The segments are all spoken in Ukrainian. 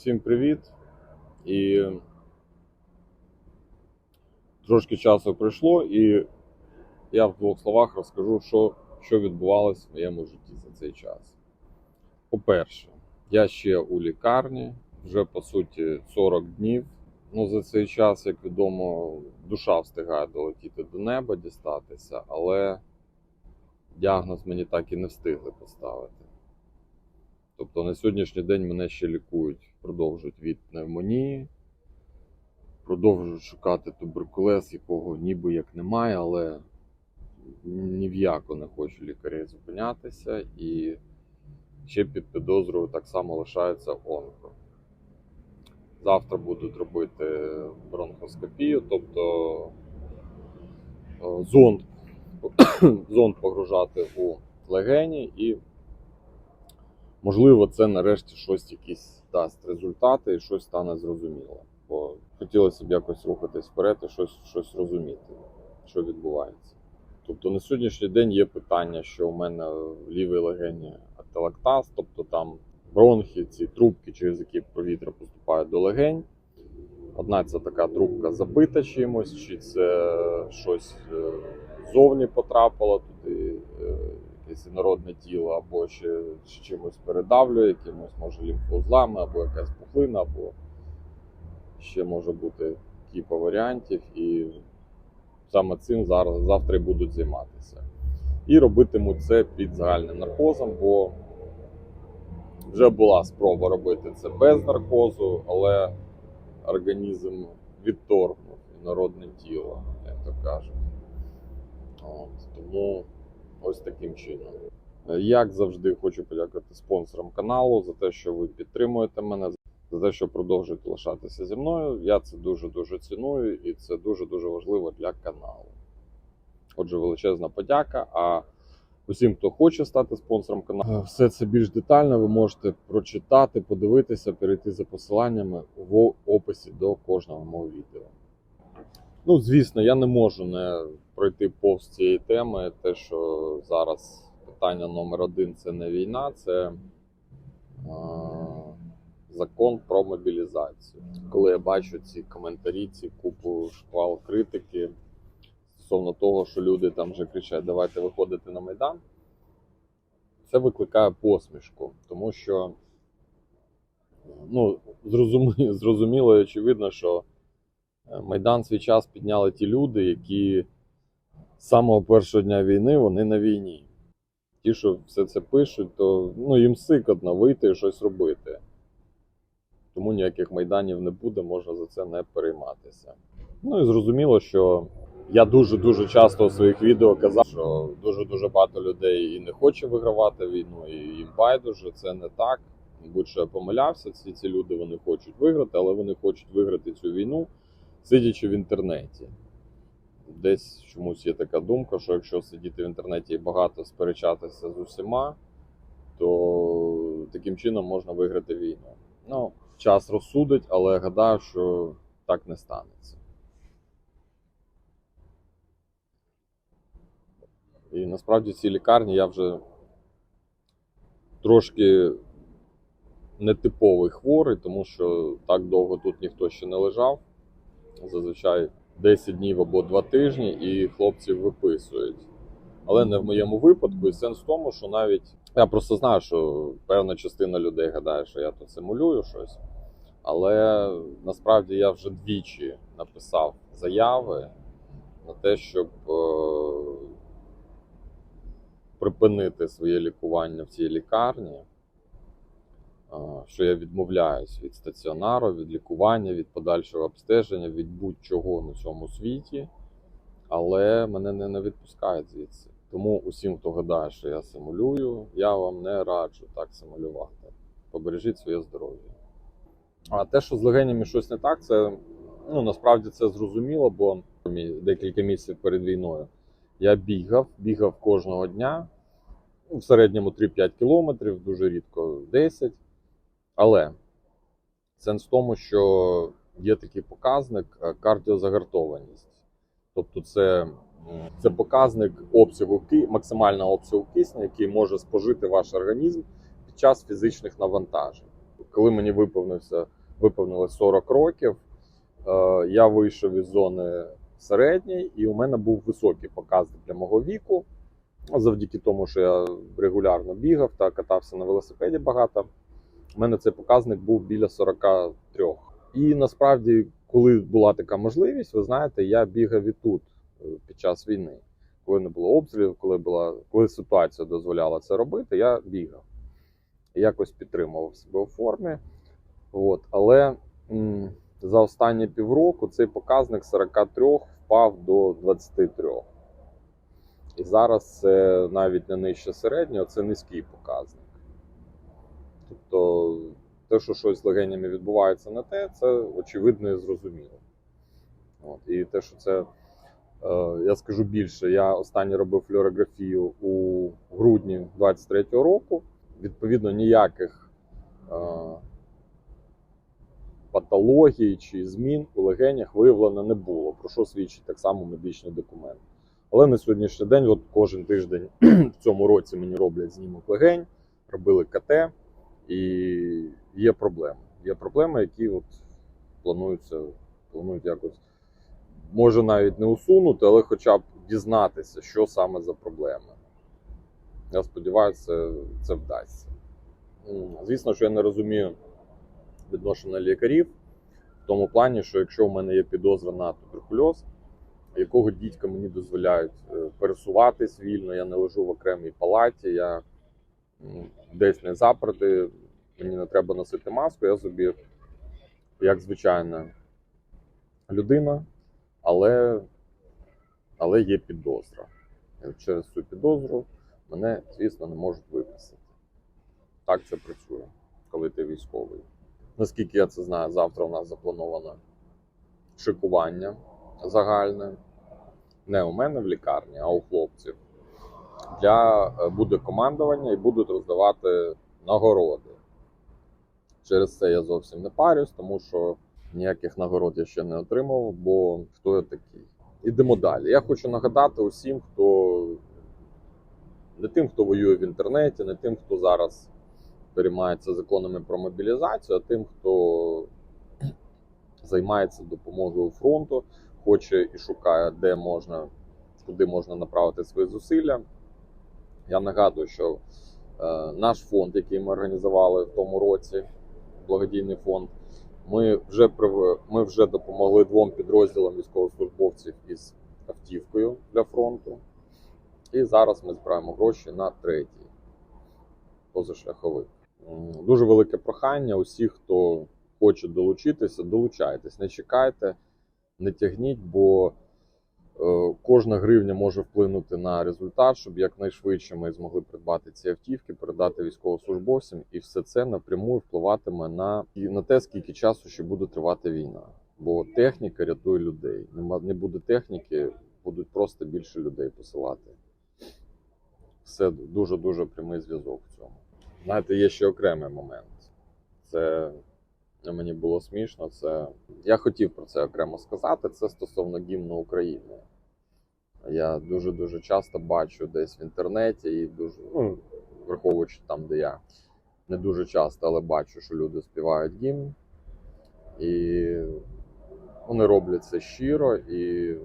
всім привіт. І трошки часу пройшло, і я в двох словах розкажу, що, що відбувалося в моєму житті за цей час. По-перше, я ще у лікарні, вже по суті 40 днів. Ну, за цей час, як відомо, душа встигає долетіти до неба, дістатися, але діагноз мені так і не встигли поставити. Тобто на сьогоднішній день мене ще лікують, продовжують від пневмонії, продовжують шукати туберкулез, якого ніби як немає, але ні в яко не хочу лікарі зупинятися. І ще під підозрою так само лишається онко. Завтра будуть робити бронхоскопію, тобто е, зонд, зонд погружати у легені і можливо, це нарешті щось якісь дасть результати і щось стане зрозуміло. Бо хотілося б якось рухатись вперед і щось, щось розуміти, що відбувається. Тобто на сьогоднішній день є питання, що у мене в лівій легені ателактаз, тобто там бронхи, ці трубки, через які повітря поступає до легень. Одна це така трубка забита чимось, чи це щось е, ззовні потрапило туди, е, якесь інородне тіло, або ще чимось передавлює, якимось може лімфоузлами, або якась пухлина, або ще може бути кіпа варіантів. І саме цим зараз завтра і будуть займатися. І робитимуть це під загальним наркозом, бо вже була спроба робити це без наркозу, але організм відторгнув інородне тіло, як то кажуть. От, тому ось таким чином. Е, Як завжди, хочу подякувати спонсорам каналу за те, що ви підтримуєте мене, за те, що продовжуєте лишатися зі мною. Я це дуже дуже ціную, і це дуже дуже важливо для каналу. Отже, величезна подяка. А усім, хто хоче стати спонсором каналу, е, все це більш детально ви можете прочитати, подивитися, перейти за посиланнями в описі до кожного мого відео. Ну, звісно, я не можу не пройти повз цієї теми. Те, що зараз питання номер один це не війна, це е, закон про мобілізацію. Коли я бачу ці коментарі, ці купу шквал критики стосовно того, що люди там вже кричать, давайте виходити на Майдан, це викликає посмішку, тому що ну, зрозуміло, зрозуміло і очевидно, що е, Майдан свій час підняли ті люди, які з самого першого дня війни вони на війні. Ті, що все це пишуть, то ну, їм сикотно вийти і щось робити. Тому ніяких майданів не буде, можна за це не перейматися. Ну і зрозуміло, що я дуже-дуже часто у своїх відео казав, що дуже-дуже багато людей і не хоче вигравати війну, і їм байдуже, це не так. Будь-що я помилявся, ці, ці люди вони хочуть виграти, але вони хочуть виграти цю війну, сидячи в інтернеті. Десь чомусь є така думка, що якщо сидіти в інтернеті і багато сперечатися з усіма, то таким чином можна виграти війну. Ну, час розсудить, але гадаю, що так не станеться. І насправді в цій лікарні я вже трошки нетиповий хворий, тому що так довго тут ніхто ще не лежав. Зазвичай 10 днів або 2 тижні, і хлопців виписують. Але не в моєму випадку. І сенс в тому, що навіть я просто знаю, що певна частина людей гадає, що я тут симулюю щось. Але насправді я вже двічі написав заяви на те, щоб е, припинити своє лікування в цій лікарні, що я відмовляюсь від стаціонару, від лікування, від подальшого обстеження, від будь-чого на цьому світі, але мене не, відпускають звідси. Тому усім, хто гадає, що я симулюю, я вам не раджу так симулювати. Побережіть своє здоров'я. А те, що з легенями щось не так, це ну насправді це зрозуміло, бо декілька місяців перед війною я бігав, бігав кожного дня. В середньому 3-5 кілометрів, дуже рідко 10. Але сенс в тому, що є такий показник е, кардіозагартованість. Тобто, це, це показник обсягу максимального обсягу кисню, який може спожити ваш організм під час фізичних навантажень. Коли мені виповнився, виповнилось 40 років, е, я вийшов із зони середньої, і у мене був високий показник для мого віку. Завдяки тому, що я регулярно бігав та катався на велосипеді багато. У мене цей показник був біля 43. І насправді, коли була така можливість, ви знаєте, я бігав і тут е, під час війни. Коли не було обстрілів, коли була коли ситуація дозволяла це робити, я бігав. Якось підтримував себе у формі. От. Але м, за останні півроку цей показник 43 впав до 23. І зараз це навіть не нижче середнього, це низький показник. Тобто, те, що щось з легенями відбувається не те, це очевидно і зрозуміло. От. І те, що це, е, я скажу більше, я останній робив флюорографію у грудні 23-го року. Відповідно, ніяких е, патологій чи змін у легенях виявлено не було, про що свідчить так само медичний документ. Але на сьогоднішній день, от кожен тиждень в цьому році мені роблять знімок легень, робили КТ, і є проблеми. Є проблеми, які от плануються, планують якось, може навіть не усунути, але хоча б дізнатися, що саме за проблеми. Я сподіваюся, це, вдасться. Звісно, що я не розумію відношення лікарів в тому плані, що якщо в мене є підозра на туберкульоз, якого дідька мені дозволяють е, пересуватись вільно, я не лежу в окремій палаті, я десь не заперти, мені не треба носити маску, я собі, як звичайна людина, але, але є підозра. І через цю підозру мене, звісно, не можуть виписати. Так це працює, коли ти військовий. Наскільки я це знаю, завтра у нас заплановано шикування загальне. Не у мене в лікарні, а у хлопців. Для е, буде командування і будуть роздавати нагороди. Через це я зовсім не парюсь, тому що ніяких нагород я ще не отримав, бо хто я такий. Ідемо далі. Я хочу нагадати усім, хто не тим, хто воює в інтернеті, не тим, хто зараз переймається законами про мобілізацію, а тим, хто займається допомогою фронту, хоче і шукає, де можна, куди можна направити свої зусилля. Я нагадую, що е, наш фонд, який ми організували в тому році, благодійний фонд, ми вже ми вже допомогли двом підрозділам військовослужбовців із автівкою для фронту. І зараз ми збираємо гроші на третій позашляховик. Дуже велике прохання усіх, хто хоче долучитися, долучайтесь, не чекайте, не тягніть, бо кожна гривня може вплинути на результат, щоб якнайшвидше ми змогли придбати ці автівки, передати військовослужбовцям, і все це напряму впливатиме на, і на те, скільки часу ще буде тривати війна. Бо техніка рятує людей. Не буде техніки, будуть просто більше людей посилати. Все дуже дуже прямий зв'язок в цьому. Знаєте, є ще окремий момент. Це мені було смішно. Це я хотів про це окремо сказати. Це стосовно гімну України. Я дуже дуже часто бачу десь в інтернеті і дуже ну, враховуючи там, де я не дуже часто, але бачу, що люди співають гімн, і вони роблять це щиро, і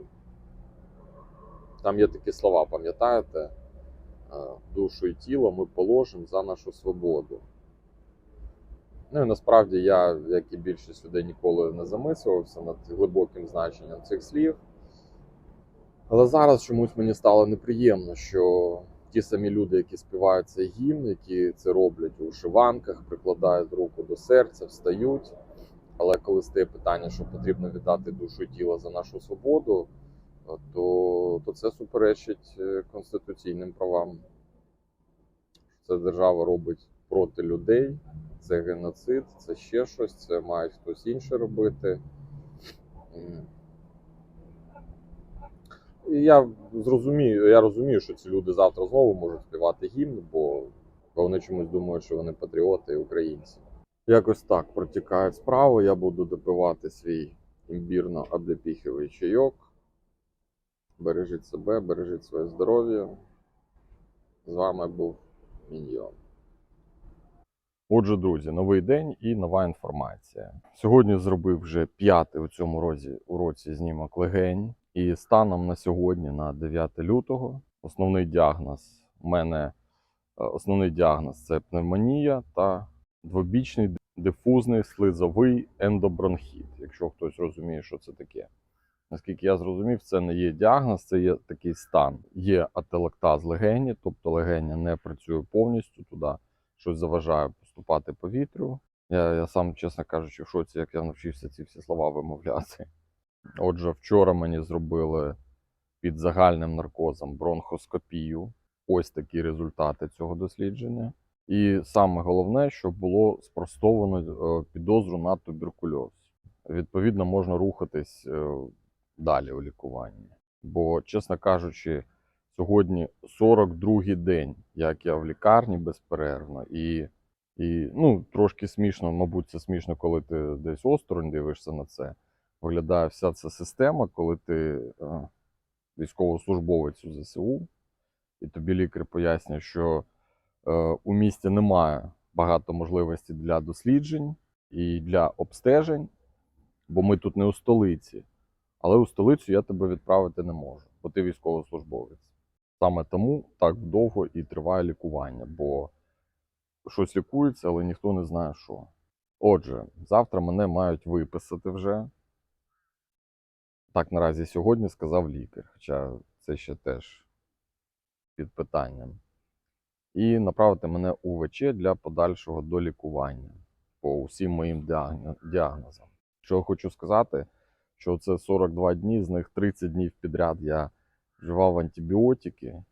там є такі слова, пам'ятаєте? Душу і тіло ми положимо за нашу свободу. Ну і насправді я, як і більшість людей, ніколи не замислювався над глибоким значенням цих слів. Але зараз чомусь мені стало неприємно, що ті самі люди, які співають цей гімн, які це роблять у вишиванках, прикладають руку до серця, встають. Але коли стає питання, що потрібно віддати душу і тіло за нашу свободу, то, то це суперечить е, конституційним правам. Це держава робить проти людей, це геноцид, це ще щось, це має хтось інше робити. Я зрозумію, я розумію, що ці люди завтра знову можуть співати гімн, бо вони чомусь думають, що вони патріоти і українці. Якось так протікають справи. Я буду допивати свій імбірно-облепіховий чайок. Бережіть себе, бережіть своє здоров'я. З вами був Міньйон. Отже, друзі, новий день і нова інформація. Сьогодні зробив вже п'ятий у цьому розі уроці знімок легень. І станом на сьогодні, на 9 лютого, основний діагноз у мене е, основний діагноз це пневмонія та двобічний дифузний слизовий ендобронхіт, якщо хтось розуміє, що це таке. Наскільки я зрозумів, це не є діагноз, це є такий стан. Є ателектаз легені, тобто легеня не працює повністю туди, щось заважає поступати повітрю. Я, я сам, чесно кажучи, в шоці, як я навчився ці всі слова вимовляти. Отже, вчора мені зробили під загальним наркозом бронхоскопію. Ось такі результати цього дослідження. І саме головне, що було спростовано е, підозру на туберкульоз. Відповідно, можна рухатись е, далі у лікуванні. Бо, чесно кажучи, сьогодні 42-й день, як я в лікарні безперервно, і, і ну, трошки смішно, мабуть, це смішно, коли ти десь осторонь дивишся на це. Виглядає вся ця система, коли ти е, військовослужбовець у ЗСУ, і тобі лікар пояснює, що е, у місті немає багато можливостей для досліджень і для обстежень, бо ми тут не у столиці. Але у столицю я тебе відправити не можу, бо ти військовослужбовець. Саме тому так довго і триває лікування, бо щось лікується, але ніхто не знає що. Отже, завтра мене мають виписати вже. Так наразі сьогодні сказав лікар, хоча це ще теж під питанням. І направити мене у ВЧ для подальшого долікування по усім моїм діагнозам. Що хочу сказати, що це 42 дні, з них 30 днів підряд я вживав антибіотики,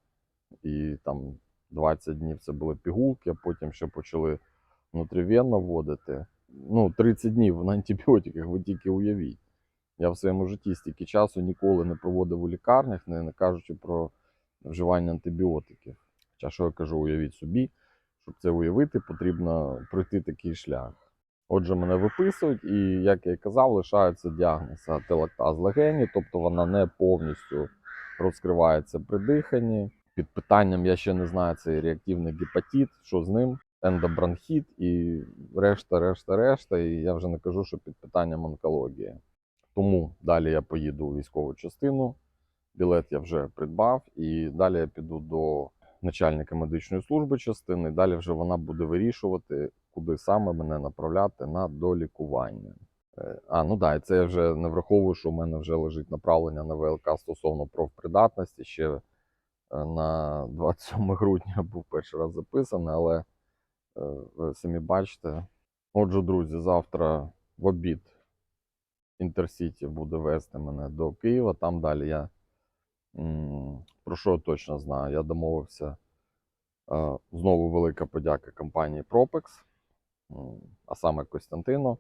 і там 20 днів це були пігулки, а потім ще почали внутрівенно вводити. Ну, 30 днів на антибіотиках, ви тільки уявіть. Я в своєму житті стільки часу ніколи не проводив у лікарнях, не, кажучи про вживання антибіотиків. Хоча що я кажу, уявіть собі, щоб це уявити, потрібно пройти такий шлях. Отже, мене виписують, і як я і казав, лишається діагноз ателектаз легені, тобто вона не повністю розкривається при диханні. Під питанням я ще не знаю, це реактивний гепатит, що з ним, ендобронхіт і решта, решта, решта. І я вже не кажу, що під питанням онкологія. Тому далі я поїду у військову частину. Білет я вже придбав, і далі я піду до начальника медичної служби частини. Далі вже вона буде вирішувати, куди саме мене направляти на долікування. Е, А, ну да, і це я вже не враховую, що в мене вже лежить направлення на ВЛК стосовно профпридатності. Ще е, на 27 грудня був перший раз записаний, але е, ви самі бачите. Отже, друзі, завтра в обід Інтерсіті буде вести мене до Києва. Там далі я про що точно знаю. Я домовився. е, Знову велика подяка компанії Propex, а саме Костянтину,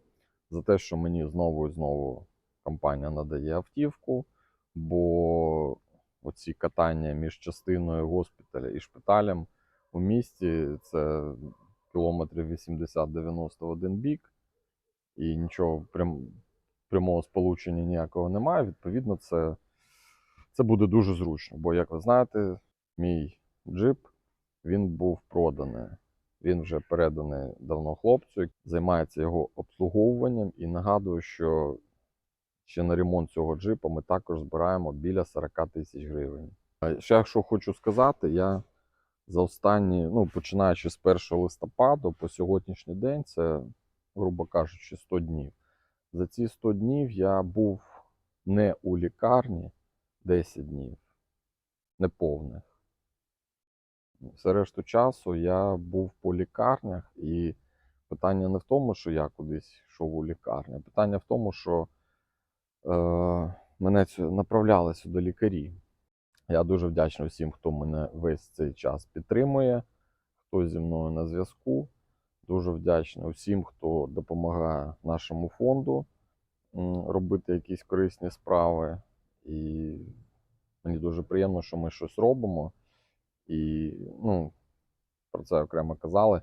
за те, що мені знову і знову компанія надає автівку, бо оці катання між частиною госпіталя і шпиталем у місті це кілометрів 80-90 в один бік, і нічого прям, прямого сполучення ніякого немає. Відповідно, це, це буде дуже зручно. Бо, як ви знаєте, мій джип він був проданий. Він вже переданий давно хлопцю, займається його обслуговуванням і нагадую, що ще на ремонт цього джипа ми також збираємо біля 40 тисяч гривень. Ще що хочу сказати, я за останні, ну починаючи з 1 листопада по сьогоднішній день, це, грубо кажучи, 100 днів. За ці 100 днів я був не у лікарні 10 днів, неповних. Все решту часу я був по лікарнях, і питання не в тому, що я кудись йшов у лікарню. Питання в тому, що е, мене направляли сюди лікарі. Я дуже вдячний всім, хто мене весь цей час підтримує, хто зі мною на зв'язку. Дуже вдячний усім, хто допомагає нашому фонду робити якісь корисні справи. І мені дуже приємно, що ми щось робимо. І ну, про це окремо казали.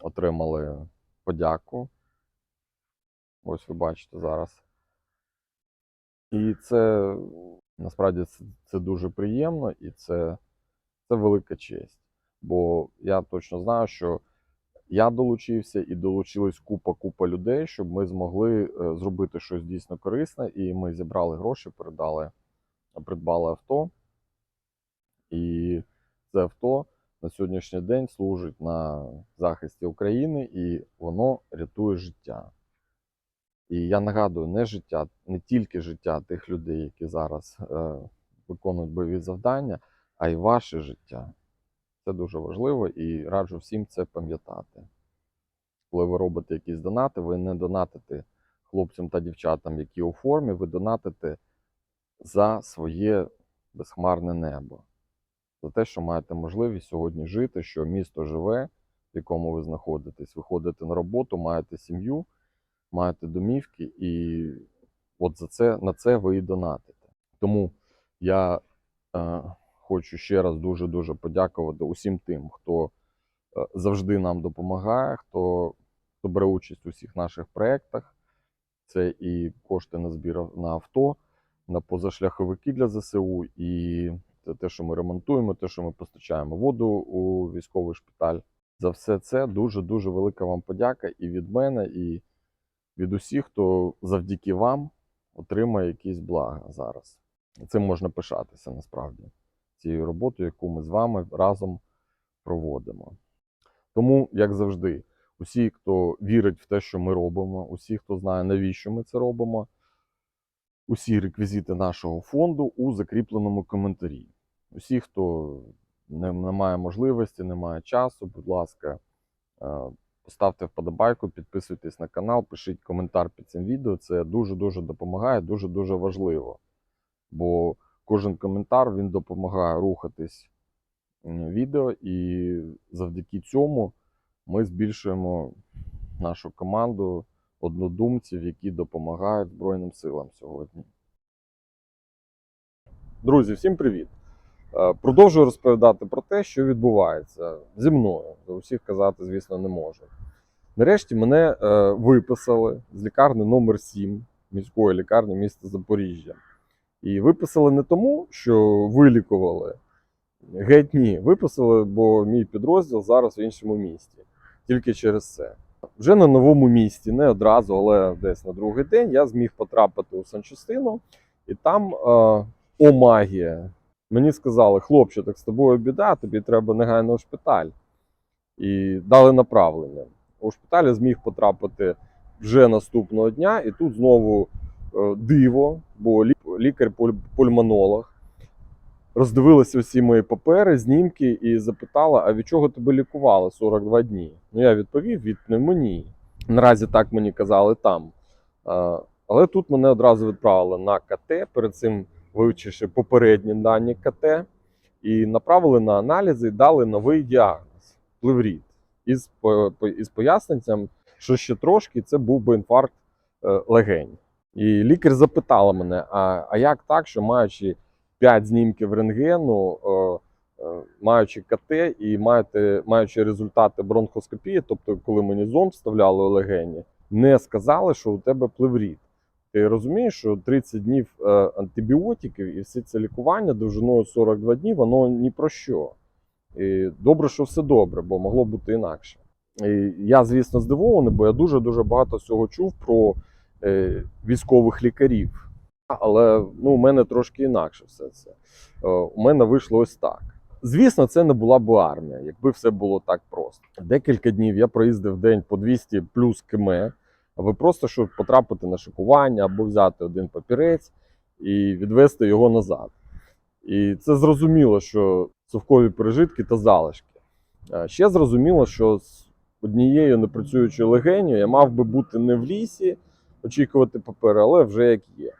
Отримали подяку. Ось ви бачите зараз. І це насправді це, це дуже приємно і це, це велика честь. Бо я точно знаю, що я долучився і долучилась купа-купа людей, щоб ми змогли е, зробити щось дійсно корисне. І ми зібрали гроші, передали, придбали авто. І це авто на сьогоднішній день служить на захисті України і воно рятує життя. І я нагадую, не життя, не тільки життя тих людей, які зараз е, виконують бойові завдання, а й ваше життя. Це дуже важливо і раджу всім це пам'ятати. Коли ви робите якісь донати, ви не донатите хлопцям та дівчатам, які у формі, ви донатите за своє безхмарне небо. За те, що маєте можливість сьогодні жити, що місто живе, в якому ви знаходитесь, ви ходите на роботу, маєте сім'ю, маєте домівки, і от за це, на це ви і донатите. Тому я е, хочу ще раз дуже-дуже подякувати усім тим, хто е, завжди нам допомагає, хто, хто бере участь у всіх наших проєктах. Це і кошти на збір на авто, на позашляховики для ЗСУ, і це те, що ми ремонтуємо, те, що ми постачаємо воду у військовий шпиталь. За все це дуже-дуже велика вам подяка і від мене, і від усіх, хто завдяки вам отримає якісь блага зараз. Цим можна пишатися насправді, цією роботою, яку ми з вами разом проводимо. Тому, як завжди, усі, хто вірить в те, що ми робимо, усі, хто знає, навіщо ми це робимо, усі реквізити нашого фонду у закріпленому коментарі. Усі, хто не, не має можливості, не має часу, будь ласка, е, поставте вподобайку, підписуйтесь на канал, пишіть коментар під цим відео. Це дуже-дуже допомагає, дуже-дуже важливо. Бо кожен коментар він допомагає рухатись відео, і завдяки цьому ми збільшуємо нашу команду однодумців, які допомагають Збройним силам сьогодні. Друзі, всім привіт! Е, Продовжую розповідати про те, що відбувається зі мною. За усіх казати, звісно, не можу. Нарешті мене е, виписали з лікарні номер 7 міської лікарні міста Запоріжжя. І виписали не тому, що вилікували. Геть ні. Виписали, бо мій підрозділ зараз в іншому місті. Тільки через це. Вже на новому місці, не одразу, але десь на другий день я зміг потрапити у санчастину, і там е, о магія. Мені сказали, хлопче, так з тобою біда, тобі треба негайно в шпиталь. І дали направлення. У шпиталь я зміг потрапити вже наступного дня, і тут знову диво, бо лі- лікар-пульмонолог роздивилася усі мої папери, знімки і запитала: а від чого тебе лікували 42 дні? Ну я відповів від пневмонії. Наразі так мені казали там. Е, Але тут мене одразу відправили на КТ, перед цим вивчивши попередні дані КТ, і направили на аналізи і дали новий діагноз плевріт. Із, із поясненням, що ще трошки це був би інфаркт е, легень. І лікар запитала мене: а, а як так, що маючи 5 знімків рентгену, е, е, маючи КТ і маєте, маючи результати бронхоскопії, тобто коли мені зонд вставляли у легені, не сказали, що у тебе плевріт. Ти розумієш, що 30 днів е, антибіотиків і все це лікування довжиною 42 дні, воно ні про що. І добре, що все добре, бо могло бути інакше. І я, звісно, здивований, бо я дуже-дуже багато всього чув про військових лікарів. Але ну, у мене трошки інакше все це. Е, у мене вийшло ось так. Звісно, це не була б армія, якби все було так просто. Декілька днів я проїздив день по 200 плюс км, аби просто щоб потрапити на шикування або взяти один папірець і відвести його назад. І це зрозуміло, що совкові пережитки та залишки. Е, Ще зрозуміло, що з однією непрацюючою легенью я мав би бути не в лісі, очікувати папери, але вже як є.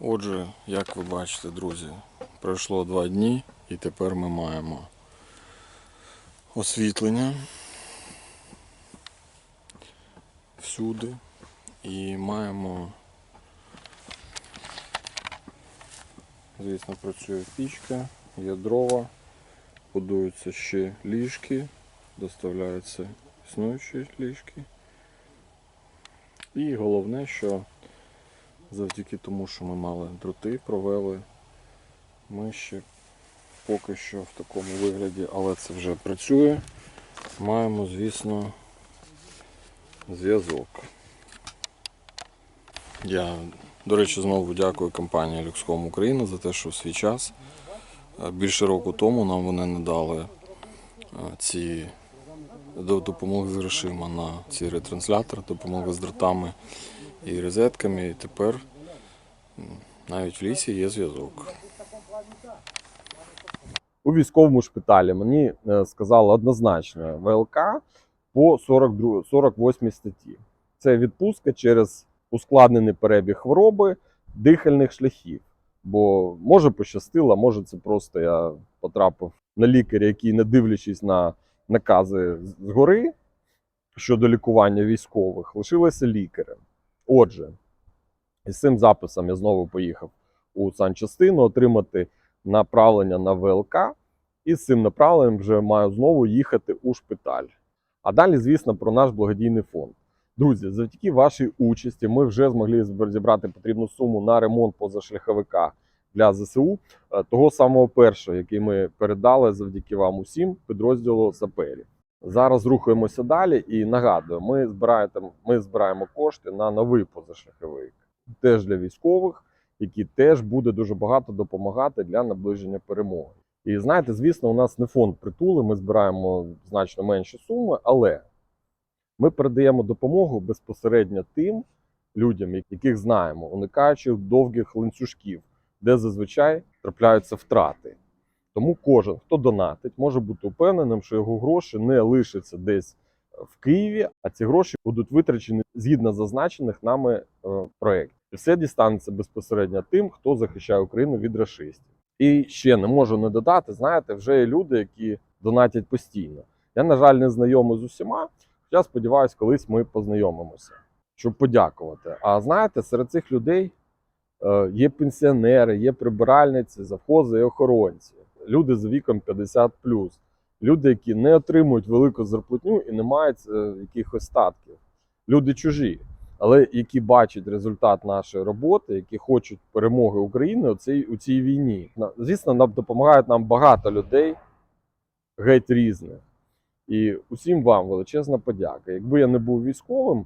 Отже, як ви бачите, друзі, пройшло два дні і тепер ми маємо освітлення всюди і маємо, звісно, працює пічка, є дрова, будуються ще ліжки, доставляються існуючі ліжки. І головне, що завдяки тому, що ми мали дроти, провели. Ми ще поки що в такому вигляді, але це вже працює. маємо, звісно, зв'язок. Я, до речі, знову дякую компанії Luxcom Україна за те, що в свій час е, більше року тому нам вони надали е, ці до- допомоги з грошима на ці ретранслятори, допомоги з дротами і розетками. І тепер навіть в лісі є зв'язок. у військовому шпиталі мені е, сказали однозначно ВЛК по 42, 48 статті. Це відпустка через ускладнений перебіг хвороби дихальних шляхів. Бо може пощастило, може це просто я потрапив на лікаря, який, не дивлячись на накази згори щодо лікування військових, лишилося лікарем. Отже, із цим записом я знову поїхав у санчастину отримати направлення на ВЛК, і з цим направленням вже маю знову їхати у шпиталь. А далі, звісно, про наш благодійний фонд. Друзі, завдяки вашій участі ми вже змогли зібрати потрібну суму на ремонт позашляховика для ЗСУ, е, того самого першого, який ми передали завдяки вам усім підрозділу саперів. Зараз рухаємося далі і нагадую, ми збираємо, ми збираємо кошти на новий позашляховик, теж для військових які теж буде дуже багато допомагати для наближення перемоги. І знаєте, звісно, у нас не фонд притули, ми збираємо значно менші суми, але ми передаємо допомогу безпосередньо тим людям, яких знаємо, уникаючи довгих ланцюжків, де зазвичай трапляються втрати. Тому кожен, хто донатить, може бути упевненим, що його гроші не лишаться десь в Києві, а ці гроші будуть витрачені згідно зазначених нами е, проєктів. І все дістанеться безпосередньо тим, хто захищає Україну від расистів. І ще не можу не додати, знаєте, вже є люди, які донатять постійно. Я, на жаль, не знайомий з усіма. Хоча сподіваюся, колись ми познайомимося, щоб подякувати. А знаєте, серед цих людей е, є пенсіонери, є прибиральниці, завхози і охоронці, люди з віком 50 люди, які не отримують велику зарплатню і не мають е, якихось статків, люди чужі, але які бачать результат нашої роботи, які хочуть перемоги України у цій, у цій війні. Звісно, нам допомагають нам багато людей, геть різних. І усім вам величезна подяка. Якби я не був військовим, е,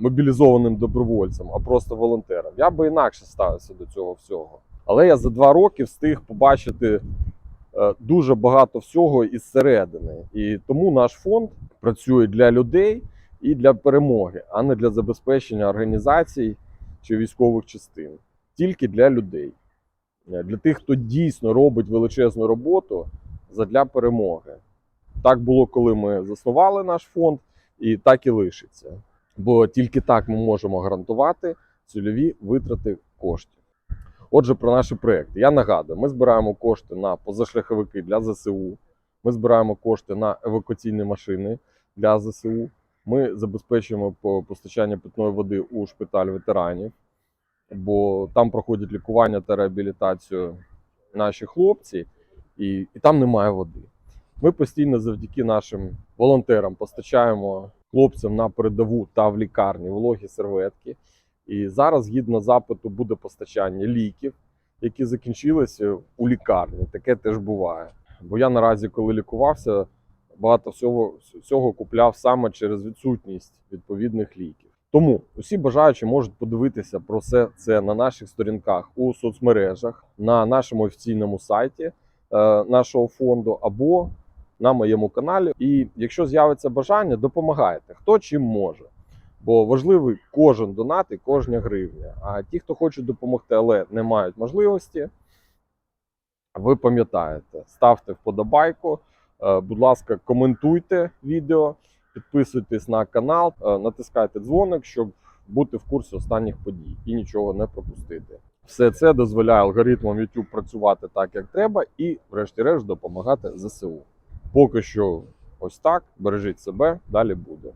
мобілізованим добровольцем, а просто волонтером, я би інакше ставився до цього всього. Але я за два роки встиг побачити е, дуже багато всього із середини. І тому наш фонд працює для людей і для перемоги, а не для забезпечення організацій чи військових частин. Тільки для людей, Е, для тих, хто дійсно робить величезну роботу задля перемоги. Так було, коли ми заснували наш фонд, і так і лишиться. Бо тільки так ми можемо гарантувати цільові витрати коштів. Отже, про наші проекти. Я нагадую, ми збираємо кошти на позашляховики для ЗСУ. Ми збираємо кошти на евакуаційні машини для ЗСУ. Ми забезпечуємо постачання питної води у шпиталь ветеранів, бо там проходять лікування та реабілітацію наші хлопці, і, і там немає води. Ми постійно завдяки нашим волонтерам постачаємо хлопцям на передову та в лікарні вологі серветки. І зараз, згідно запиту, буде постачання ліків, які закінчилися у лікарні. Таке теж буває. Бо я наразі, коли лікувався, багато всього, всього купляв саме через відсутність відповідних ліків. Тому усі бажаючі можуть подивитися про все це на наших сторінках у соцмережах, на нашому офіційному сайті е, нашого фонду або на моєму каналі. І якщо з'явиться бажання, допомагайте, хто чим може. Бо важливий кожен донат і кожна гривня. А ті, хто хочуть допомогти, але не мають можливості, ви пам'ятаєте, ставте вподобайку, е, будь ласка, коментуйте відео, підписуйтесь на канал, е, натискайте дзвоник, щоб бути в курсі останніх подій і нічого не пропустити. Все це дозволяє алгоритмам YouTube працювати так, як треба, і, врешті-решт, допомагати ЗСУ. Поки що ось так. Бережіть себе, далі буде.